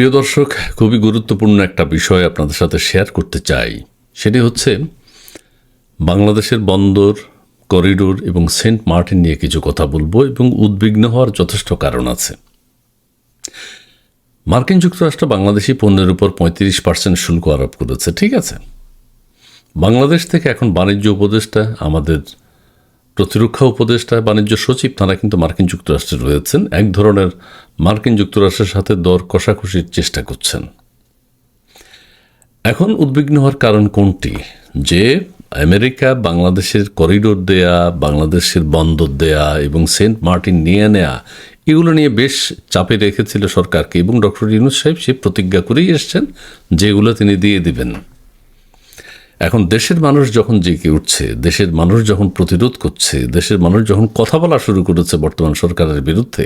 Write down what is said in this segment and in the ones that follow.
প্রিয় দর্শক, খুবই গুরুত্বপূর্ণ একটা বিষয় আপনাদের সাথে শেয়ার করতে চাই। সেটি হচ্ছে, বাংলাদেশের বন্দর, করিডোর এবং সেন্ট মার্টিন নিয়ে কিছু কথা বলব এবং উদ্বিগ্ন হওয়ার যথেষ্ট কারণ আছে। মার্কিন যুক্তরাষ্ট্র বাংলাদেশি পণ্যের উপর পঁয়ত্রিশ পার্সেন্ট শুল্ক আরোপ করেছে, ঠিক আছে? বাংলাদেশ থেকে এখন বাণিজ্য উপদেষ্টা আমাদের প্রতিরক্ষা উপদেষ্টা, বাণিজ্য সচিব তারা কিন্তু মার্কিন যুক্তরাষ্ট্রে রয়েছেন। এক ধরনের মার্কিন যুক্তরাষ্ট্রের সাথে দর কষাকষির চেষ্টা করছেন। এখন উদ্বিগ্ন হওয়ার কারণ কোনটি? যে আমেরিকা বাংলাদেশের করিডোর দেয়া, বাংলাদেশের বন্দর দেয়া এবং সেন্ট মার্টিন নিয়ে নেয়া, এগুলো নিয়ে বেশ চাপে রেখেছিল সরকারকে এবং ডক্টর ইউনুস সাহেব সে প্রতিজ্ঞা করেই এসছেন যেগুলো তিনি দিয়ে দিবেন। এখন দেশের মানুষ যখন জেগে উঠছে, দেশের মানুষ যখন প্রতিরোধ করছে, দেশের মানুষ যখন কথা বলা শুরু করেছে বর্তমান সরকারের বিরুদ্ধে,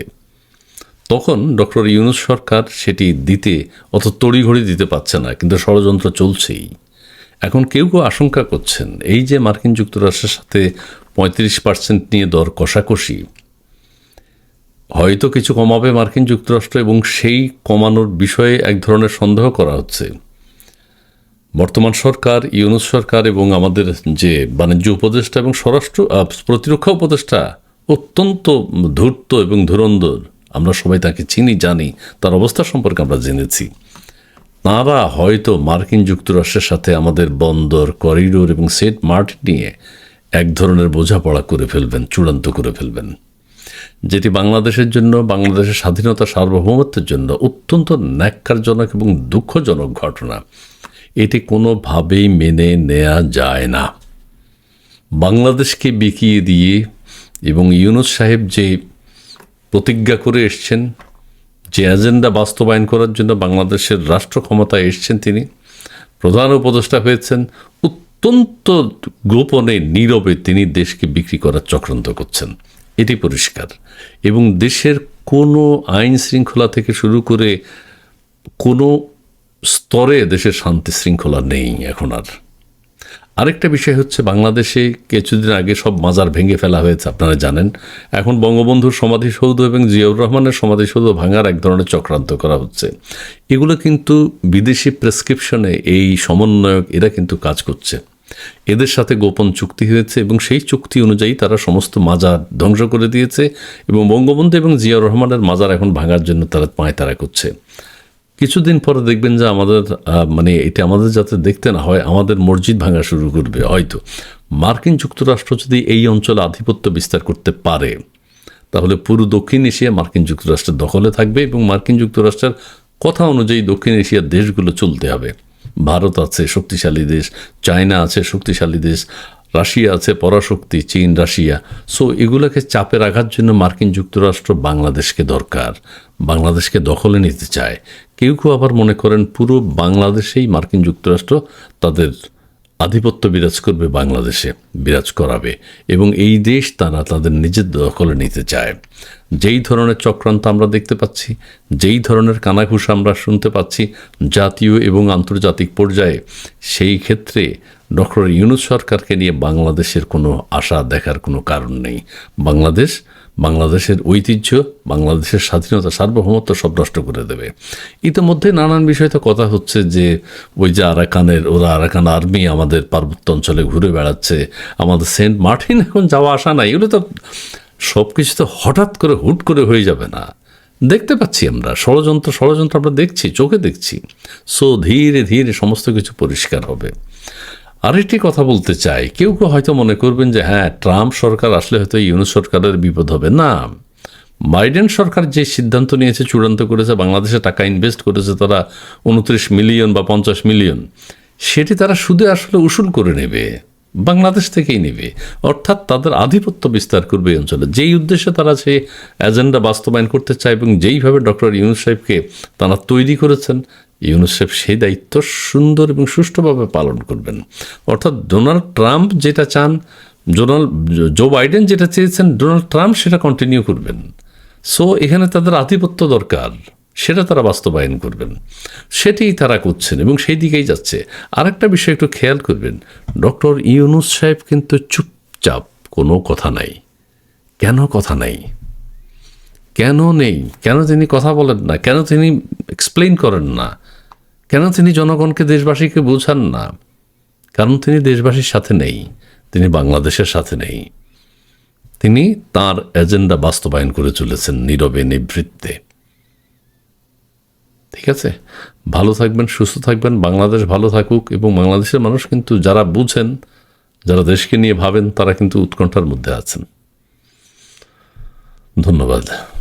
তখন ডক্টর ইউনুস সরকার সেটি দিতে অত তড়িঘড়ি দিতে পারছে না, কিন্তু ষড়যন্ত্র চলছেই। এখন কেউ কেউ আশঙ্কা করছেন, এই যে মার্কিন যুক্তরাষ্ট্রের সাথে পঁয়ত্রিশ পার্সেন্ট নিয়ে দর কষাকষি, হয়তো কিছু কমাবে মার্কিন যুক্তরাষ্ট্র এবং সেই কমানোর বিষয়ে এক ধরনের সন্দেহ করা হচ্ছে। বর্তমান সরকার, ইউনুস সরকার এবং আমাদের যে বাণিজ্য উপদেষ্টা এবং স্বরাষ্ট্র প্রতিরক্ষা উপদেষ্টা অত্যন্ত ধূর্ত এবং ধুরন্ধর। আমরা সবাই তাকে চিনি, জানি, তার অবস্থা সম্পর্কে আমরা জেনেছি। তাঁরা হয়তো মার্কিন যুক্তরাষ্ট্রের সাথে আমাদের বন্দর, করিডোর এবং সেট মার্টিন নিয়ে এক ধরনের বোঝাপড়া করে ফেলবেন, চূড়ান্ত করে ফেলবেন। যেটি বাংলাদেশের জন্য, বাংলাদেশের স্বাধীনতা সার্বভৌমত্বের জন্য অত্যন্ত ন্যাক্কারজনক এবং দুঃখজনক ঘটনা। এটি কোনোভাবেই মেনে নেওয়া যায় না। বাংলাদেশকে বিকিয়ে দিয়ে এবং ইউনুস সাহেব যে প্রতিজ্ঞা করে এসছেন, যে এজেন্ডা বাস্তবায়ন করার জন্য বাংলাদেশের রাষ্ট্র ক্ষমতায় এসছেন তিনি, প্রধান উপদেষ্টা হয়েছেন, অত্যন্ত গোপনে, নীরবে তিনি দেশকে বিক্রি করার চক্রান্ত করছেন। এটি পরিষ্কার। এবং দেশের কোনো আইন শৃঙ্খলা থেকে শুরু করে কোনো স্তরে দেশের শান্তি শৃঙ্খলা নেই এখন আর। আরেকটা বিষয় হচ্ছে, বাংলাদেশে কিছুদিন আগে সব মাজার ভেঙে ফেলা হয়েছে, আপনারা জানেন। এখন বঙ্গবন্ধুর সমাধিসৌধ এবং জিয়াউর রহমানের সমাধিসৌধ ভাঙার এক ধরনের চক্রান্ত করা হচ্ছে। এগুলো কিন্তু বিদেশি প্রেসক্রিপশনে এই সমন্বয়ক, এরা কিন্তু কাজ করছে। এদের সাথে গোপন চুক্তি হয়েছে এবং সেই চুক্তি অনুযায়ী তারা সমস্ত মাজার ধ্বংস করে দিয়েছে এবং বঙ্গবন্ধু এবং জিয়াউর রহমানের মাজার এখন ভাঙার জন্য তারা পায়তারা করছে। কিছুদিন পরে দেখবেন যে আমাদের মানে এটা আমাদের যাতে দেখতে না হয়, আমাদের মসজিদ ভাঙা শুরু করবে। হয়তো মার্কিন যুক্তরাষ্ট্র যদি এই অঞ্চলে আধিপত্য বিস্তার করতে পারে, তাহলে পুরো দক্ষিণ এশিয়া মার্কিন যুক্তরাষ্ট্রের দখলে থাকবে এবং মার্কিন যুক্তরাষ্ট্রের কথা অনুযায়ী দক্ষিণ এশিয়ার দেশগুলো চলতে হবে। ভারত আছে শক্তিশালী দেশ, চায়না আছে শক্তিশালী দেশ রাশিয়া আছে, পরাশক্তি, চীন, রাশিয়া। সো এগুলোকে চাপে রাখার জন্য মার্কিন যুক্তরাষ্ট্র বাংলাদেশকে দরকার। বাংলাদেশকে দখলে নিতে চায়। কেউ কেউ আবার মনে করেন পুরো বাংলাদেশেই মার্কিন যুক্তরাষ্ট্র তাদের আধিপত্য বিরাজ করবে, বাংলাদেশে বিরাজ করাবে। এবং এই দেশ তারা তাদের নিজের দখলে নিতে চায়। যেই ধরনের চক্রান্ত আমরা দেখতে পাচ্ছি, যেই ধরনের কানাঘুষা আমরা শুনতে পাচ্ছি, জাতীয় এবং আন্তর্জাতিক পর্যায়ে, সেই ক্ষেত্রে ডক্টর ইউনুস সরকারকে নিয়ে বাংলাদেশের কোনো আশা দেখার কোনো কারণ নেই। বাংলাদেশ, বাংলাদেশের ঐতিহ্য, বাংলাদেশের স্বাধীনতা, সার্বভৌমত্ব সব নষ্ট করে দেবে। ইতিমধ্যে নানান বিষয় তো কথা হচ্ছে যে, ওই যে আরাকানের, ওরা আরাকান আর্মি আমাদের পার্বত্য অঞ্চলে ঘুরে বেড়াচ্ছে, আমাদের সেন্ট মার্টিন এখন যাওয়া আসা নাই, এগুলো তো সব কিছু তো হঠাৎ করে হুট করে হয়ে যাবে না। দেখতে পাচ্ছি আমরা, ষড়যন্ত্র ষড়যন্ত্র আমরা দেখছি, চোখে দেখছি। সো ধীরে ধীরে সমস্ত কিছু পরিষ্কার হবে। আরেকটি কথা বলতে চাই। কেউ কেউ হয়তো মনে করবেন যে হ্যাঁ ট্রাম্প সরকার আসলে হয়তো ইউনুস সরকারের বিপদ হবে। না। বাইডেন সরকার যে সিদ্ধান্ত নিয়েছে, চূড়ান্ত করেছে, বাংলাদেশে টাকা ইনভেস্ট করেছে তারা উনত্রিশ মিলিয়ন বা পঞ্চাশ মিলিয়ন, সেটি তারা সুদে আসলে উসুল করে নেবে। বাংলাদেশ থেকেই নেবে। অর্থাৎ তাদের আধিপত্য বিস্তার করবে এই অঞ্চলে। যেই উদ্দেশ্যে তারা সেই এজেন্ডা বাস্তবায়ন করতে চায় এবং যেইভাবে ডক্টর ইউনুস সাহেবকে তারা তৈরি করেছেন, ইউনুস সাহেব সেই দায়িত্ব সুন্দর এবং সুষ্ঠুভাবে পালন করবেন। অর্থাৎ ডোনাল্ড ট্রাম্প যেটা চান, ডোনাল্ড, জো বাইডেন যেটা চেয়েছেন, ডোনাল্ড ট্রাম্প সেটা কন্টিনিউ করবেন। সো এখানে তাদের আধিপত্য দরকার। সেটা তারা বাস্তবায়ন করবেন। সেটাই তারা করছেন এবং সেই দিকেই যাচ্ছে। আরেকটা বিষয় একটু খেয়াল করবেন, ডক্টর ইউনুস সাহেব কিন্তু চুপচাপ কোনো কথা নাই। কেন কথা নাই? কেন নেই? কেন তিনি কথা বলেন না? কেন তিনি এক্সপ্লেইন করেন না? কেন তিনি জনগণকে, দেশবাসীকে বোঝান না? কারণ তিনি দেশবাসীর সাথে নেই, তিনি বাংলাদেশের সাথে নেই। তিনি তার এজেন্ডা বাস্তবায়ন করে চলেছেন নীরবে নিবৃত্তে ঠিক আছে? ভালো থাকবেন, সুস্থ থাকবেন, বাংলাদেশ ভালো থাকুক এবং বাংলাদেশের মানুষ কিন্তু যারা বুঝেন, যারা দেশকে নিয়ে ভাবেন, তারা কিন্তু উৎকণ্ঠার মধ্যে আছেন। ধন্যবাদ।